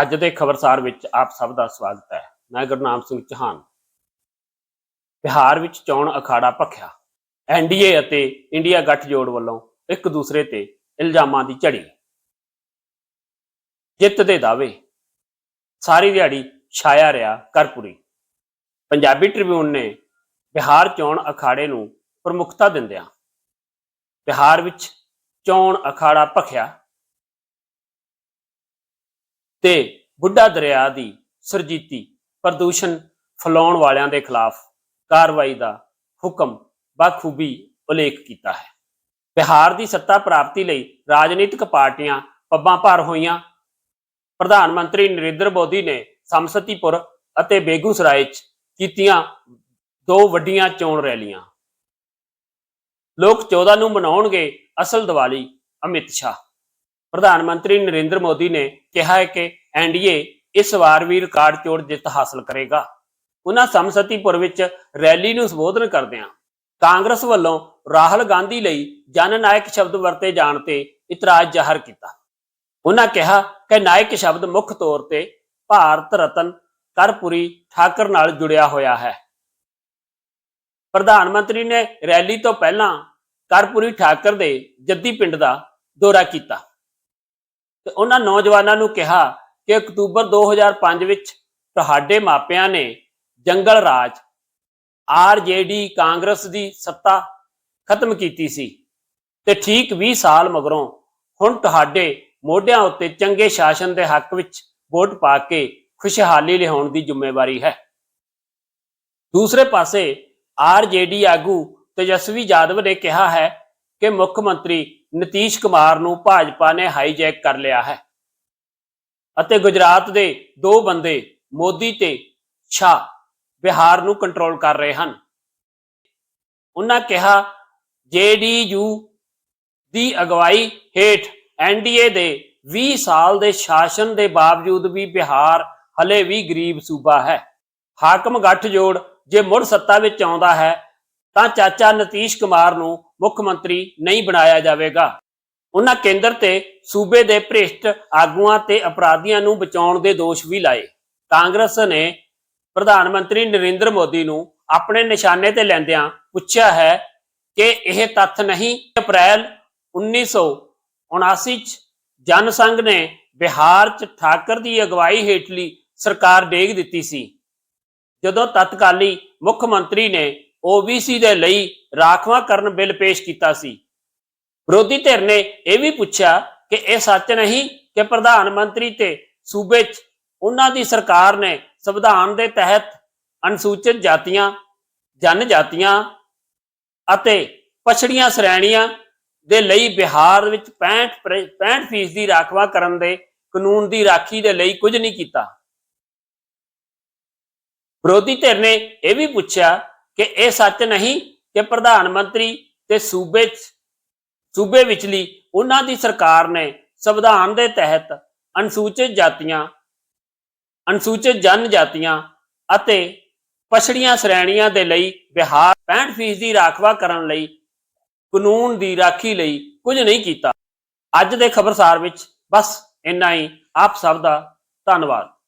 ਅੱਜ ਦੇ ਖਬਰਸਾਰ ਵਿੱਚ ਆਪ ਸਭ ਦਾ ਸਵਾਗਤ ਹੈ। ਮੈਂ ਗੁਰਨਾਮ ਸਿੰਘ ਚੌਹਾਨ। ਬਿਹਾਰ ਵਿੱਚ ਚੋਣ ਅਖਾੜਾ ਭਖਿਆ। ਐਨਡੀਏ ਅਤੇ ਇੰਡੀਆ ਗੱਠਜੋੜ ਵੱਲੋਂ ਇੱਕ ਦੂਸਰੇ ਤੇ ਇਲਜ਼ਾਮਾਂ ਦੀ ਝੜੀ। ਜਿੱਤ ਦੇ ਦਾਅਵੇ। ਸਾਰੀ ਦਿਹਾੜੀ ਛਾਇਆ ਰਿਹਾ ਕਰਪੂਰੀ। ਪੰਜਾਬੀ ਟ੍ਰਿਬਿਊਨ ਨੇ ਬਿਹਾਰ ਚੋਣ ਅਖਾੜੇ ਨੂੰ ਪ੍ਰਮੁੱਖਤਾ ਦਿੰਦਿਆਂ ਬਿਹਾਰ ਵਿੱਚ ਚੋਣ ਅਖਾੜਾ ਭਖਿਆ। ਤੇ ਬੁੱਢਾ ਦਰਿਆ ਦੀ ਸਰਜੀਤੀ, ਪ੍ਰਦੂਸ਼ਣ ਫੈਲਾਉਣ ਵਾਲਿਆਂ ਦੇ ਖਿਲਾਫ ਕਾਰਵਾਈ ਦਾ ਹੁਕਮ ਬਾਖੂਬੀ ਉਲੇਖ ਕੀਤਾ ਹੈ। ਬਿਹਾਰ ਦੀ ਸੱਤਾ ਪ੍ਰਾਪਤੀ ਲਈ ਰਾਜਨੀਤਿਕ ਪਾਰਟੀਆਂ ਪੱਬਾਂ ਭਾਰ ਹੋਈਆਂ। ਪ੍ਰਧਾਨ ਮੰਤਰੀ ਨਰਿੰਦਰ ਮੋਦੀ ਨੇ ਸਮਸਤੀਪੁਰ ਅਤੇ ਬੇਗੂਸਰਾਏ 'ਚ ਕੀਤੀਆਂ ਦੋ ਵੱਡੀਆਂ ਚੋਣ ਰੈਲੀਆਂ। ਲੋਕ 14 ਨੂੰ ਮਨਾਉਣਗੇ ਅਸਲ ਦੀਵਾਲੀ, ਅਮਿਤ ਸ਼ਾਹ। ਪ੍ਰਧਾਨ ਮੰਤਰੀ ਨਰਿੰਦਰ ਮੋਦੀ ਨੇ ਕਿਹਾ ਹੈ ਕਿ ਐਨਡੀਏ ਇਸ ਵਾਰ ਵੀ ਰਿਕਾਰਡ ਤੋੜ ਜਿੱਤ ਹਾਸਲ ਕਰੇਗਾ। ਉਹਨਾਂ ਸਮਸਤੀਪੁਰ ਵਿੱਚ ਰੈਲੀ ਨੂੰ ਸੰਬੋਧਨ ਕਰਦਿਆਂ ਕਾਂਗਰਸ ਵੱਲੋਂ ਰਾਹੁਲ ਗਾਂਧੀ ਲਈ ਜਨ ਨਾਇਕ ਸ਼ਬਦ ਵਰਤੇ ਜਾਣ ਤੇ ਇਤਰਾਜ਼ ਜ਼ਾਹਰ ਕੀਤਾ। ਉਹਨਾਂ ਕਿਹਾ ਕਿ ਨਾਇਕ ਸ਼ਬਦ ਮੁੱਖ ਤੌਰ ਤੇ ਭਾਰਤ ਰਤਨ ਕਰਪੁਰੀ ਠਾਕਰ ਨਾਲ ਜੁੜਿਆ ਹੋਇਆ ਹੈ। ਪ੍ਰਧਾਨ ਮੰਤਰੀ ਨੇ ਰੈਲੀ ਤੋਂ ਪਹਿਲਾਂ ਕਰਪੁਰੀ ਠਾਕਰ ਦੇ ਜੱਦੀ ਪਿੰਡ ਦਾ ਦੌਰਾ ਕੀਤਾ। ਤੇ ਉਹਨਾਂ ਨੌਜਵਾਨਾਂ ਨੂੰ ਕਿਹਾ ਕਿ ਅਕਤੂਬਰ 2005 ਵਿੱਚ ਤੁਹਾਡੇ ਮਾਪਿਆਂ ਨੇ ਜੰਗਲ ਰਾਜ ਆਰਜੇਡੀ ਕਾਂਗਰਸ ਦੀ ਸੱਤਾ ਖਤਮ ਕੀਤੀ ਸੀ ਤੇ ਠੀਕ 20 ਸਾਲ ਮਗਰੋਂ ਹੁਣ ਤੁਹਾਡੇ ਮੋਢਿਆਂ ਉੱਤੇ ਚੰਗੇ ਸ਼ਾਸਨ ਦੇ ਹੱਕ ਵਿੱਚ ਵੋਟ ਪਾ ਕੇ ਖੁਸ਼ਹਾਲੀ ਲਿਆਉਣ ਦੀ ਜ਼ਿੰਮੇਵਾਰੀ ਹੈ। ਦੂਸਰੇ ਪਾਸੇ ਆਰਜੇਡੀ ਆਗੂ ਤੇਜਸਵੀ ਯਾਦਵ ਨੇ ਕਿਹਾ ਹੈ ਕਿ ਮੁੱਖ ਮੰਤਰੀ ਨਤੀਸ਼ ਕੁਮਾਰ ਨੂੰ ਭਾਜਪਾ ਨੇ ਹਾਈਜੈਕ ਕਰ ਲਿਆ ਹੈ। ਅਤੇ ਗੁਜਰਾਤ ਦੇ ਦੋ ਬੰਦੇ ਮੋਦੀ ਤੇ ਸ਼ਾਹ ਬਿਹਾਰ ਨੂੰ ਕੰਟਰੋਲ ਕਰ ਰਹੇ ਹਨ। ਉਹਨਾਂ ਕਿਹਾ ਜੇਡੀਯੂ ਦੀ ਅਗਵਾਈ ਹੇਠ ਐਨਡੀਏ ਦੇ 20 ਸਾਲ ਦੇ ਸ਼ਾਸਨ ਦੇ ਬਾਵਜੂਦ ਵੀ ਬਿਹਾਰ ਹਲੇ ਵੀ ਗਰੀਬ ਸੂਬਾ ਹੈ। ਹਾਕਮ ਗੱਠਜੋੜ ਜੇ ਮੁੜ ਸੱਤਾ ਵਿੱਚ ਆਉਂਦਾ ਹੈ ਤਾਂ ਚਾਚਾ ਨਤੀਸ਼ ਕੁਮਾਰ ਨੂੰ ਮੁੱਖ ਮੰਤਰੀ ਨਹੀਂ ਬਣਾਇਆ ਜਾਵੇਗਾ। ਉਹਨਾਂ ਕੇਂਦਰ ਤੇ ਸੂਬੇ ਦੇ ਭ੍ਰਿਸ਼ਟ ਆਗੂਆਂ ਤੇ ਅਪਰਾਧੀਆਂ ਨੂੰ ਬਚਾਉਣ ਦੇ ਦੋਸ਼ ਵੀ ਲਾਏ। ਕਾਂਗਰਸ ਨੇ ਪ੍ਰਧਾਨ ਮੰਤਰੀ ਨਰਿੰਦਰ ਮੋਦੀ ਨੂੰ ਆਪਣੇ ਨਿਸ਼ਾਨੇ ਤੇ ਲੈਂਦਿਆਂ ਪੁੱਛਿਆ ਹੈ ਕਿ ਇਹ ਤੱਥ ਨਹੀਂ ਅਪ੍ਰੈਲ 1979 ਚ ਜਨਸੰਘ ਨੇ ਬਿਹਾਰ ਚ ਠਾਕਰ ਦੀ ਅਗਵਾਈ ਹੇਠਲੀ ਸਰਕਾਰ ਡੇਗ ਦਿੱਤੀ ਸੀ। ਜਦੋਂ ਤਤਕਾਲੀ ਮੁੱਖ ਮੰਤਰੀ ਨੇ OBC ਦੇ ਲਈ ਰਾਖਵਾਂਕਰਨ ਬਿੱਲ ਪੇਸ਼ ਕੀਤਾ ਸੀ। ਵਿਰੋਧੀ ਧਿਰ ਨੇ ਇਹ ਵੀ ਪੁੱਛਿਆ ਕਿ ਇਹ ਸੱਚ ਨਹੀਂ ਕਿ ਪ੍ਰਧਾਨ ਮੰਤਰੀ ਤੇ ਸੂਬੇ 'ਚ ਉਹਨਾਂ ਦੀ ਸਰਕਾਰ ਨੇ ਸੰਵਿਧਾਨ ਦੇ ਤਹਿਤ ਅਨੁਸੂਚਿਤ ਜਾਤੀਆਂ ਜਨ ਜਾਤੀਆਂ ਅਤੇ ਪਛੜੀਆਂ ਸ਼੍ਰੇਣੀਆਂ ਦੇ ਲਈ ਬਿਹਾਰ ਵਿੱਚ 65 65% ਫੀਸ ਦੀ ਰਾਖਵਾ ਕਰਨ ਦੇ ਕਾਨੂੰਨ ਦੀ ਰਾਖੀ ਦੇ ਲਈ ਕੁਝ ਨਹੀਂ ਕੀਤਾ। ਵਿਰੋਧੀ ਧਿਰ ਨੇ ਇਹ ਵੀ ਪੁੱਛਿਆ ਕਿ ਇਹ ਸੱਚ ਨਹੀਂ ਕਿ ਪ੍ਰਧਾਨ ਮੰਤਰੀ ਤੇ ਸੂਬੇ ਸੂਬੇ ਵਿਚਲੀ ਉਹਨਾਂ ਦੀ ਸਰਕਾਰ ਨੇ ਸੰਵਿਧਾਨ ਦੇ ਤਹਿਤ ਅਨੁਸੂਚਿਤ ਜਾਤੀਆਂ ਅਨੁਸੂਚਿਤ ਜਨਜਾਤੀਆਂ ਅਤੇ ਪਛੜੀਆਂ ਸ਼੍ਰੇਣੀਆਂ ਦੇ ਲਈ ਬਿਹਾਰ 65% ਦੀ ਰਾਖਵਾ ਕਰਨ ਲਈ, ਕਾਨੂੰਨ ਦੀ ਰਾਖੀ ਲਈ ਕੁਝ ਨਹੀਂ ਕੀਤਾ। ਅੱਜ ਦੇ ਖਬਰਸਾਰ ਵਿੱਚ ਬਸ ਇੰਨਾ ਹੀ। ਆਪ ਸਭ ਦਾ ਧੰਨਵਾਦ।